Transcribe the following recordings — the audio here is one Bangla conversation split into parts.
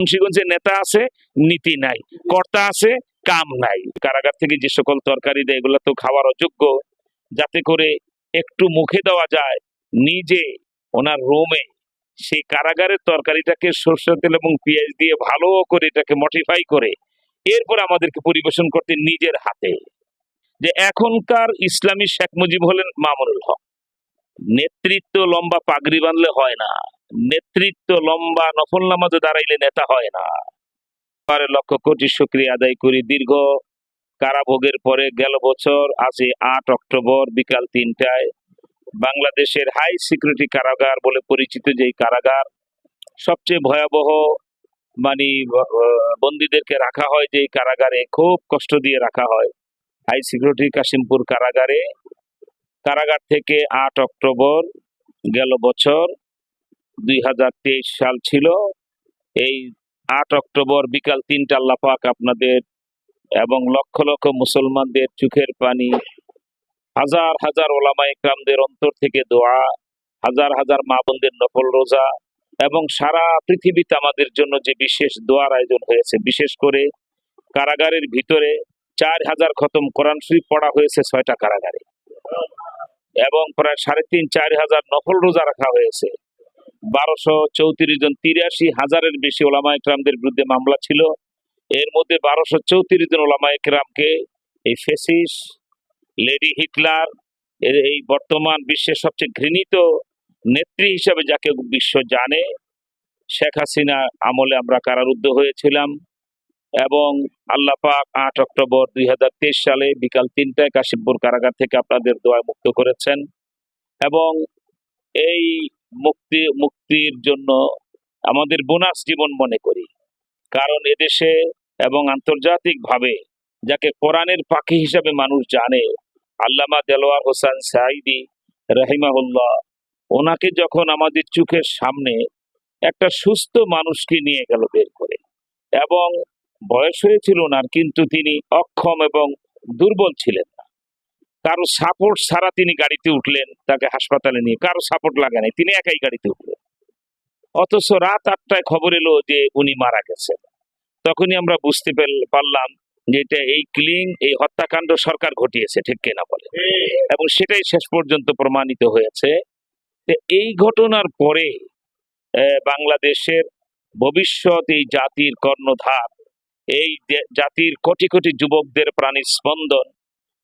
মুন্সিগঞ্জে নেতা আছে, নীতি নাই। কর্তা আছে, কাম নাই। কারাগার থেকে যে সকল তরকারি দেয়, এগুলো তো খাওয়ার অযোগ্য। যাতে করে একটু মুখে দেওয়া যায়, নিজে, ওনার রোমে, সেই কারাগারের তরকারিটাকে সরষের তেল এবং পেঁয়াজ দিয়ে ভালো করে এটাকে মডিফাই করে, এরপর আমাদেরকে পরিবেশন করতে নিজের হাতে। যে এখনকার ইসলামী শেখ মুজিব হলেন মামুনুল হক। নেতৃত্ব লম্বা পাগড়ি বাঁধলে হয় না। নেতৃত্ব লম্বা নফল নামাজে দাঁড়াইলে নেতা হয় না। পারে লক্ষ কোটি শুক্রিয়া আদায় করি। দীর্ঘ কারাভোগের পরে গেল বছর আছে আট অক্টোবর বিকাল তিনটায়। বাংলাদেশের হাই সিকিউরিটি কারাগার বলে পরিচিত যেই কারাগার, সবচেয়ে ভয়াবহ মানে বন্দীদেরকে রাখা হয় যেই কারাগারে খুব কষ্ট দিয়ে রাখা হয়। হাই সিকিউরিটি কাশিমপুর কারাগারে। কারাগার থেকে আট অক্টোবর গেল বছর দুই হাজার তেইশ সাল ছিল। এই আট অক্টোবর বিকাল তিনটা আল্লাহ পাক আপনাদের এবং লক্ষ লক্ষ মুসলমানদের চোখের পানি, হাজার হাজার ওলামা ইকরামদের অন্তর থেকে দোয়া, হাজার হাজার মা বোনদের নফল রোজা এবং সারা পৃথিবীতে আমাদের জন্য যে বিশেষ দোয়ার আয়োজন হয়েছে, বিশেষ করে কারাগারের ভিতরে চার হাজার খতম কোরআন শরীফ পড়া হয়েছে ছয়টা কারাগারে এবং প্রায় সাড়ে তিন, চার হাজার নফল রোজা রাখা হয়েছে। বারোশো চৌত্রিশ জন তিরাশি হাজারের বেশি ওলামা একরামদের বিরুদ্ধে মামলা ছিল। এর মধ্যে বারোশো চৌত্রিশ জন ওলামা একরামকে এই ফেসিস, লেডি হিটলার, এর এই বর্তমান বিশ্বের সবচেয়ে ঘৃণিত নেত্রী হিসাবে যাকে বিশ্ব জানে, শেখ হাসিনা আমলে আমরা কারারুদ্ধ হয়েছিলাম এবং আল্লাহ পাক আট অক্টোবর দুই হাজার তেইশ সালে বিকাল তিনটায় কাশিমপুর কারাগার থেকে আপনাদের দোয়া মুক্ত করেছেন। এবং এই মুক্তি, মুক্তির জন্য আমাদের বোনাস জীবন মনে করি। কারণ এদেশে এবং আন্তর্জাতিকভাবে যাকে কোরআনের পাখি হিসাবে মানুষ জানে, আল্লামা দেলোয়ার হোসেন সাইদি রহিমাহুল্লাহ, ওনাকে যখন আমাদের চোখের সামনে একটা সুস্থ মানুষকে নিয়ে গেল বের করে, এবং বয়স হয়েছিল ওনার, কিন্তু তিনি অক্ষম এবং দুর্বল ছিলেন না। কারও সাপোর্ট ছাড়া তিনি গাড়িতে উঠলেন তাকে হাসপাতালে নিয়ে, কারও সাপোর্ট লাগে নাই, তিনি একাই গাড়িতে উঠলেন। অথচ রাত আটটায় খবর এলো যে উনি মারা গেছেন। তখনই আমরা বুঝতে পারলাম যে এটা এই ক্লিং, এই হত্যাকাণ্ড সরকার ঘটিয়েছে, ঠিক কিনা বলে। এবং সেটাই শেষ পর্যন্ত প্রমাণিত হয়েছে এই ঘটনার পরে বাংলাদেশের ভবিষ্যৎ এই জাতির কর্ণধার, এই জাতির কোটি কোটি যুবকদের প্রাণীর স্পন্দন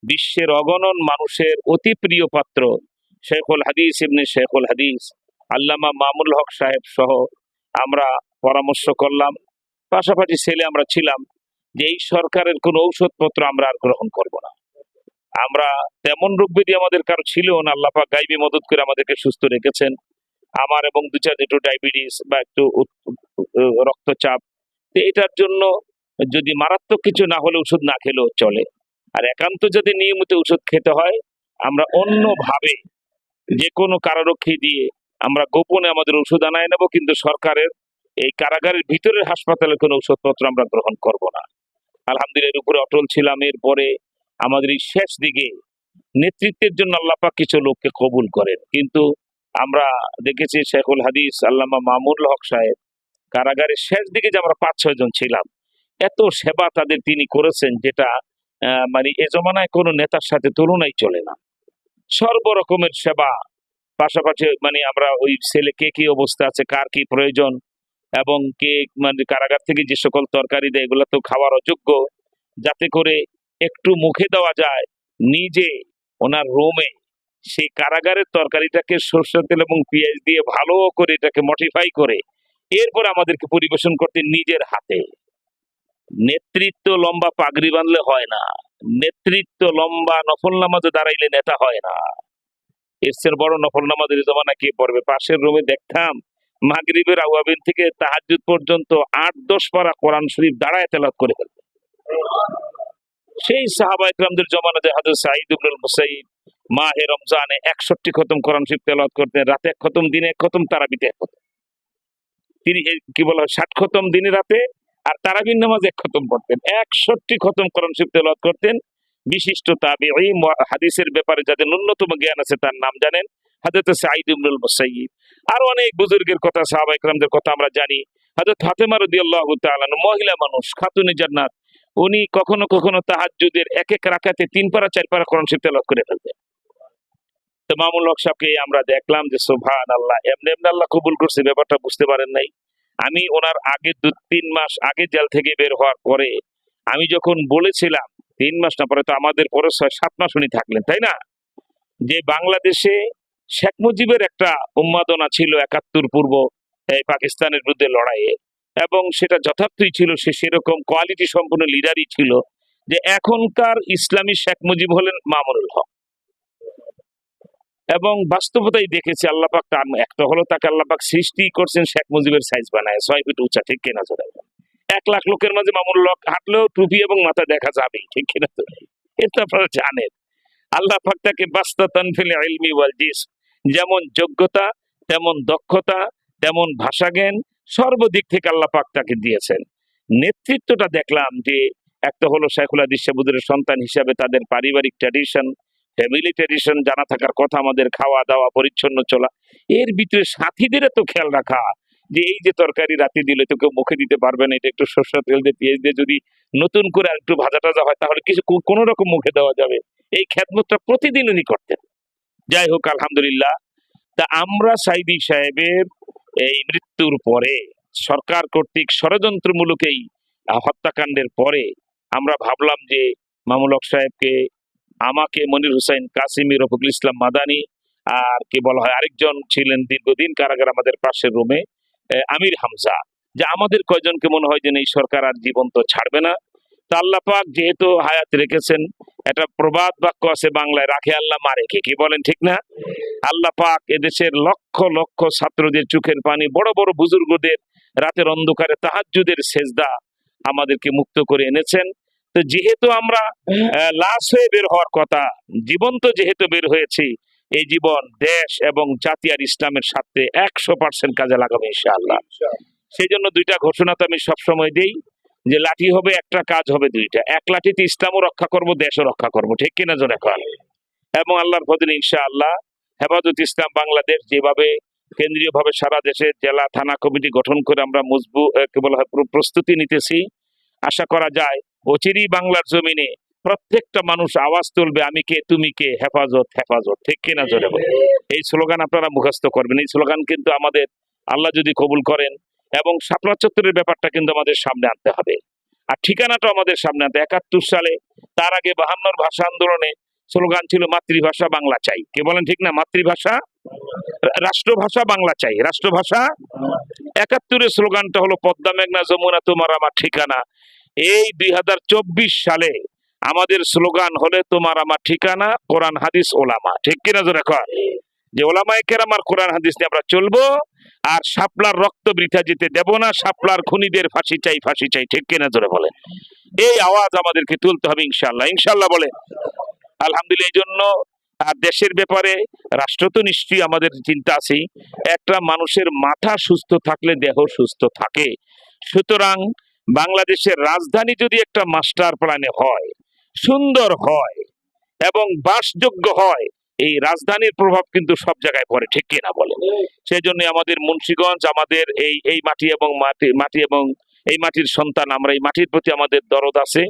বিশ্বের অগণন মানুষের অতি প্রিয় পাত্র শেখুল হাদিস ইবনে শেখুল হাদিস, আল্লামা মামুল হক সাহেব সহ আমরা পরামর্শ করলাম। পাশাপাশি ছেলে আমরা ছিলাম যে এই সরকারের কোনো ঔষধপত্র আমরা আর গ্রহণ করব না। আমরা তেমন রোগ ব্যাধি আমাদের কারও ছিল না আল্লাপা গাইবি মদত করে আমাদেরকে সুস্থ রেখেছেন। আমার এবং দু চার একটু ডায়াবেটিস বা একটু রক্তচাপ এটার জন্য যদি মারাত্মক কিছু না হলে ওষুধ না খেলেও চলে। আর একান্ত যদি নিয়মিত ওষুধ খেতে হয়, আমরা অন্যভাবে যে কোনো কারারক্ষী দিয়ে আমরা গোপনে আমাদের ওষুধ আনায় নেব, কিন্তু সরকারের এই কারাগারের ভিতরের হাসপাতালে কোনো ওষুধপত্র আমরা গ্রহণ করব না। আলহামদুলিল্লাহ উপরে অটল ছিলাম এরপরে আমাদের এই শেষ দিকে নেতৃত্বের জন্য আল্লাপাক কিছু লোককে কবুল করেন। কিন্তু আমরা দেখেছি শেখুল হাদিস, আল্লামা মামুল হক সাহেব, কারাগারের শেষ দিকে যে আমরা পাঁচ ছয় জন ছিলাম, এত সেবা তাদের তিনি করেছেন যেটা মানে এ জমানায় কোনো নেতার সাথে তুলনাই চলে না। সর্বরকমের সেবা, পাশাপাশি মানে আমরা ওই ছেলে কে কি অবস্থা আছে, কার কি প্রয়োজন এবং কে মানে কারাগার থেকে যে সকল তরকারি দেয়, এগুলো তো খাওয়ার অযোগ্য। যাতে করে একটু মুখে দেওয়া যায়, নিজে ওনার রোমে সেই কারাগারের তরকারিটাকে সরষের তেল এবং পেঁয়াজ দিয়ে ভালো করে এটাকে মডিফাই করে, এরপর আমাদেরকে পরিবেশন করতে নিজের হাতে। নেতৃত্ব লম্বা পাগড়ি বাঁধলে হয় না। নেতৃত্ব লম্বা নফল নামাজে দাঁড়াইলে নেতা হয় না। চেয়ে বড় নফল নামাজের জমানা কে পড়বে? পাশের রুমে দেখতাম মাগরিবের আওয়াবিন থেকে তাহাজ্জুদ পর্যন্ত আট, দশ পারা কোরআন শরীফ দাঁড়ায় তেলাত করে ফেলবে। সেই সাহাবা ইকরামদের জমানাতে হাজর সাঈদ ইবনুল মুসাইদ মাহে রমজানে একষট্টি খতম কোরআন শরীফ তেলাওয়াত করতেন, রাতে এক খতম, দিনে এক খতম, তারাবিতে এক খতম। তিনি কি বলা হয়? ষাট খতম দিনে রাতে আর তারাবির নামাজ এক খতম পড়তেন একষট্টি খতম কোরআন শরীফ তেলাওয়াত করতেন। বিশিষ্ট তাবি হাদিসের ব্যাপারে যাদের ন্যূনতম জ্ঞান আছে তার নাম জানেন হাজরত সাঈদ ইবনুল মুসাইয়িব। আর অনেক বুজুর্গের কথা সাহাবা ইকরামদের কথা আমরা জানি। হযরত ফাতেমা রাদিয়াল্লাহু তাআলা মহিলা মানুষ, খাতুনে জান্নাত, উনি কখনো কখনো তাহাজ্জুদের এক এক রাকাতে তিন পারা, চার পারা কোরআন শরীফ তেলাওয়াত করে ফেলতেন। তো মামুল হক সাহেবকে আমরা দেখলাম যে সুবহান আল্লাহ এমনি এমনি আল্লাহ কবুল করছে, ব্যাপারটা বুঝতে পারেন নাই। আমি ওনার আগে দু, তিন মাস আগে জেল থেকে বের হওয়ার পরে আমি যখন বলেছিলাম, তিন মাস না, পরে তো আমাদের পরে ছয়, সাত মাস উনি থাকলেন, তাই না? যে বাংলাদেশে শেখ মুজিবের একটা উন্মাদনা ছিল একাত্তর পূর্ব, এই পাকিস্তানের বিরুদ্ধে লড়াইয়ে এবং সেটা যথার্থই ছিল, সে সেরকম কোয়ালিটি সম্পূর্ণ লিডারই ছিল যে এখনকার ইসলামী শেখ মুজিব হলেন মামুনুল হক। এবং বাস্তবতাই দেখেছি আল্লাপাক তার একটা হলো তাকে আল্লাপাক সৃষ্টি করছেন শেখ মুজিবের সাইজ বানায়, ছয় ফিট উঁচা, ঠিক কিনা জোরে এক লাখ লোকের মাঝে মামুল হক হাঁটলেও টুপি এবং মাথা দেখা যাবে ঠিক কিনা জোরে এটা আপনারা জানেন। আল্লাহ তাকে বাস্তাতান ফেলে ইলমি ওয়াল জিসম যেমন যোগ্যতা, তেমন দক্ষতা, তেমন ভাষা জ্ঞান, সর্বদিক থেকে আল্লাহ পাক তাকে দিয়েছেন। নেতৃত্বটা দেখলাম যে একটা হলো শেখুল হাদিস সন্তান হিসাবে তাদের পারিবারিক ট্র্যাডিশন ফ্যামিলি ট্রেডিশন জানা থাকার কথা, আমাদের খাওয়া দাওয়া, পরিচ্ছন্ন চলা, এর ভিতরে সাথীদের তো খেয়াল রাখা যে এই যে তরকারি রাতে দিলে তো কেউ মুখে দিতে পারবে না, এটা একটু সর্ষ তেল দিয়ে, পেঁয়াজ দিয়ে যদি নতুন করে একটু ভাজা টাজা হয়, তাহলে কিছু কোনো রকম মুখে দেওয়া যাবে। এই খ্যাতমতটা প্রতিদিন উনি করতেন। যাই হোক, আলহামদুলিল্লাহ। তা আমরা সাইদি সাহেবের এই মৃত্যুর পরে, সরকার কর্তৃক ষড়যন্ত্রমূলক এই হত্যাকাণ্ডের পরে আমরা ভাবলাম যে মামুলক সাহেবকে আমাকে মনির হুসাইন কাসিমি রফিকুল ইসলাম মাদানি আর কি বলা হয়, আরেকজন ছিলেন দীর্ঘদিন কারাগার আমাদের পাশের রুমে আমির হামজা। যে আমাদের কয়জনকে মনে হয় যে এই সরকার আর জীবন তো ছাড়বে না। তা আল্লাহ পাক যেহেতু হায়াত রেখেছেন, একটা প্রবাদ বাক্য আছে বাংলায়, রাখে আল্লাহ মারে কে কি বলেন ঠিক না? আল্লাহ পাক এদেশের লক্ষ লক্ষ ছাত্রদের চোখের পানি, বড় বড় বুজুর্গদের রাতের অন্ধকারে তাহাজ্জুদের সেজদা আমাদেরকে মুক্ত করে এনেছেন। তো যেহেতু আমরা লাশ হয়ে বের হওয়ার কথা জীবন্ত যেহেতু বের হয়েছি এই জীবন দেশ এবং জাতি আর ইসলামের সাথে একশো পার্সেন্ট কাজে লাগাবে ইনশাআল্লাহ। সেই জন্য দুইটা ঘোষণা তো আমি সবসময় দিই যে লাঠি হবে একটা কাজ হবে দুইটা। এক লাঠিতে ইসলামও রক্ষা করব দেশও রক্ষা করব ঠিক কিনা জোর এখন এবং আল্লাহর ফদিল ইনশাআল্লাহ হেফাজত ইসলাম বাংলাদেশ যেভাবে কেন্দ্রীয়ভাবে সারা দেশে জেলা থানা কমিটি গঠন করে আমরা মজবু আহ, কি বলা হয় প্র- প্রস্তুতি নিতেছি। আশা করা যায় অচিরেই বাংলার জমিনে প্রত্যেকটা মানুষ আওয়াজ তুলবে, আমি কে, তুমি কে, হেফাজত হেফাজত, ঠিক কিনা জোরে বলে এই স্লোগান আপনারা মুখস্থ করবেন। এই স্লোগান কিন্তু আমাদের আল্লাহ যদি কবুল করেন এবং শাপলা চত্বরের ব্যাপারটা কিন্তু আমাদের সামনে আনতে হবে। আর ঠিকানাটা আমাদের সামনে আনতে একাত্তর সালে তার আগে বাহান্নর ভাষা আন্দোলনে স্লোগান ছিল মাতৃভাষা বাংলা চাই। কে বলেন ঠিক না? মাতৃভাষা? রাষ্ট্রভাষা বাংলা চাই। রাষ্ট্রভাষা? একাত্তরের স্লোগানটা হলো, পদ্মা মেঘনা যমুনা তোমার আমার ঠিকানা। এই দুই হাজার চব্বিশ সালে আমাদের স্লোগান হলে তোমার আমার ঠিকানা, কোরআন, হাদিস, ওলামা। ঠিক কিনা জোরে কর যে ওলামায়ে কেরাম আর কোরআন, হাদিস নিয়ে আমরা চলবো, আর শাপলার রক্ত বৃথা যেতে দেব না, শাপলার খুনিদের ফাঁসি চাই ফাঁসি চাই, ঠিক কিনা জোরে বলে এই আওয়াজ আমাদেরকে তুলতে হবে ইনশাল্লাহ ইনশাল্লাহ বলে আলহামদুলিল্লাহ, এই জন্য, আর দেশের ব্যাপারে রাষ্ট্র তো নিশ্চয়ই আমাদের চিন্তা আছেই। একটা মানুষের মাথা সুস্থ থাকলে দেহ সুস্থ থাকে। সুতরাং বাংলাদেশের রাজধানী যদি একটা মাস্টার প্ল্যানে হয়, সুন্দর হয় এবং বাসযোগ্য হয়, এই রাজধানীর প্রভাব কিন্তু সব জায়গায় পড়ে, ঠিক কিনা বলেন? সেই জন্য আমাদের মুন্সীগঞ্জ, আমাদের এই এই মাটি এবং মাটি মাটি এবং এই মাটির সন্তান, আমরা এই মাটির প্রতি আমাদের দরদ আছে।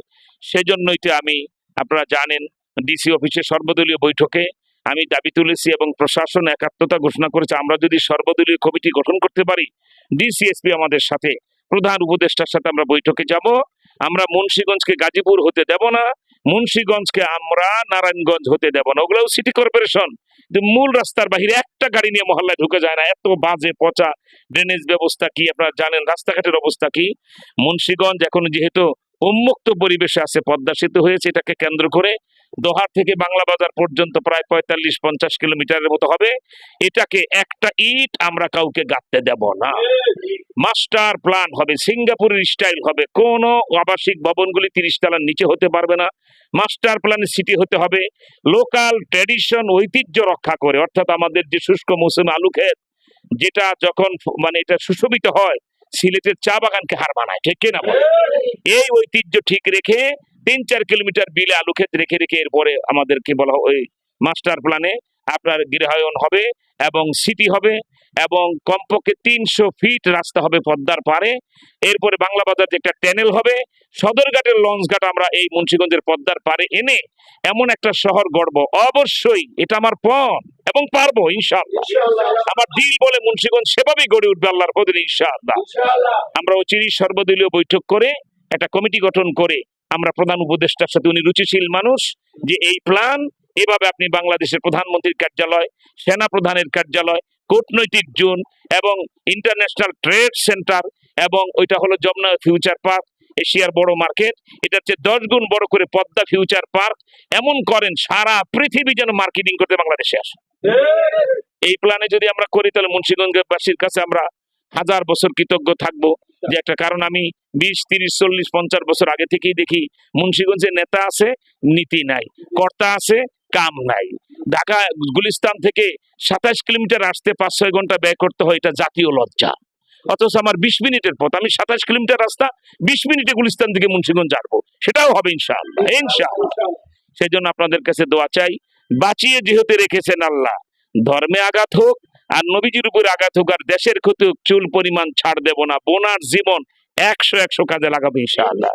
সেজন্যই তো আমি, আপনারা জানেন ডিসি অফিসে সর্বদলীয় বৈঠকে আমি দাবি তুলেছি এবং প্রশাসন একাত্মতা ঘোষণা করেছে। আমরা যদি সর্বদলীয় কমিটি গঠন করতে পারি ডিসিএসপি আমাদের সাথে প্রধান উপদেষ্টার সাথে আমরা বৈঠকে যাব। আমরা মুন্সিগঞ্জকে গাজীপুর হতে দেব না, মুন্সিগঞ্জকে আমরা নারায়ণগঞ্জ হতে দেব না। ওগুলোও সিটি কর্পোরেশন মূল রাস্তার বাহিরে একটা গাড়ি নিয়ে মহল্লায় ঢুকে যায় না। এত বাজে পচা ড্রেনেজ ব্যবস্থা কি? আপনারা জানেন রাস্তাঘাটের অবস্থা কি? মুন্সিগঞ্জ এখন যেহেতু উন্মুক্ত পরিবেশে আছে, পদ্মা সেতু হয়েছে, এটাকে কেন্দ্র করে দোহার থেকে বাংলা বাজার পর্যন্ত প্রায় পঁয়তাল্লিশ, পঞ্চাশ কিলোমিটারের মতো হবে। এটাকে একটা ইট আমরা কাউকে গাঁথতে দেব না। মাস্টার প্ল্যান হবে, সিঙ্গাপুরের স্টাইল হবে। কোন আবাসিক ভবনগুলি তিরিশ তলার নিচে হতে পারবে না। মাস্টার প্ল্যান সিটি হতে হবে। লোকাল ট্র্যাডিশন, ঐতিহ্য রক্ষা করে। অর্থাৎ আমাদের যে শুষ্ক মৌসুমে আলু ক্ষেত, যেটা যখন মানে এটা সুশোভিত হয়, সিলেটের চা বাগানকে হার মানায়। ঠিক কিনা? এই ঐতিহ্য ঠিক রেখে তিন চার কিলোমিটার বিলে আলু ক্ষেত রেখে রেখে এরপরে আমাদেরকে বলা হয় ওই মাস্টার প্ল্যানে আপনার গৃহায়ন হবে এবং সিটি হবে এবং কমপক্ষে তিনশো ফিট রাস্তা হবে পদ্মার পারে এরপরে বাংলা বাজার একটা ট্যানেল হবে সদরঘাটের লঞ্চ ঘাট আমরা এই মুন্সিগঞ্জের পদ্মার পারে এনে এমন একটা শহর গড়ব। অবশ্যই এটা আমার পণ এবং পারব ইনশাআল্লাহ। আমার দিল বলে মুন্সিগঞ্জ সেভাবেই গড়ে উঠবে আল্লাহর কদিন ইনশাআল্লাহ। আমরা অচিরই সর্বদলীয় বৈঠক করে একটা কমিটি গঠন করে আমরা প্রধান উপদেষ্টার সাথে উনি রুচিশীল মানুষ, যে এই প্ল্যান এভাবে আপনি বাংলাদেশের প্রধানমন্ত্রীর কার্যালয় সেনা প্রধানের কার্যালয়, কূটনৈতিক জোন এবং ইন্টারন্যাশনাল ট্রেড সেন্টার এবং ওইটা হলো যমুনা ফিউচার পার্ক এশিয়ার বড় মার্কেট এটা হচ্ছে দশ গুণ বড় করে পদ্মা ফিউচার পার্ক এমন করেন সারা পৃথিবী যেন মার্কেটিং করতে বাংলাদেশে আসে। এই প্ল্যানে যদি আমরা করি, তাহলে মুন্সিগঞ্জবাসীর কাছে আমরা হাজার বছর কৃতজ্ঞ থাকব। যে একটা কারণ আমি বিশ, তিরিশ, চল্লিশ, পঞ্চাশ বছর আগে থেকেই দেখি, মুন্সিগঞ্জে নেতা আছে, নীতি নাই। কর্তা আছে, কাম নাই। ঢাকা, গুলিস্তান থেকে সাতাশ কিলোমিটার আসতে পাঁচ, ছয় ঘণ্টা ব্যয় করতে হয়, এটা জাতীয় লজ্জা। অথচ আমার বিশ মিনিটের পথ, আমি সাতাশ কিলোমিটার রাস্তা বিশ মিনিটে গুলিস্তান থেকে মুন্সিগঞ্জ আসব। সেটাও হবে ইনশাআল্লাহ ইনশাআল্লাহ। সেই জন্য আপনাদের কাছে দোয়া চাই, বাঁচিয়ে যেহেতু রেখেছেন আল্লাহ, ধর্মে আঘাত হোক আর নবীজির উপর আঘাত হোক আর দেশের ক্ষতি হোক চুল পরিমাণ ছাড় দেব না। বোনার জীবন একশো একশো কাজে লাগাবে ইনশাআল্লাহ।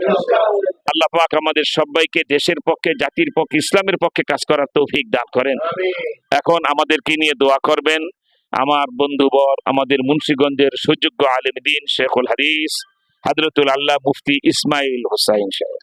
আল্লাহ পাক আমাদের সবাইকে দেশের পক্ষে জাতির পক্ষে ইসলামের পক্ষে কাজ করার তৌফিক দান করেন। এখন আমাদেরকে নিয়ে দোয়া করবেন। আমার বন্ধুবর আমাদের মুন্সিগঞ্জের সুযোগ্য আলেম দিন শেখুল হাদিস হাদরতুল আল্লাহ মুফতি ইসমাইল হোসাইন সাহেব।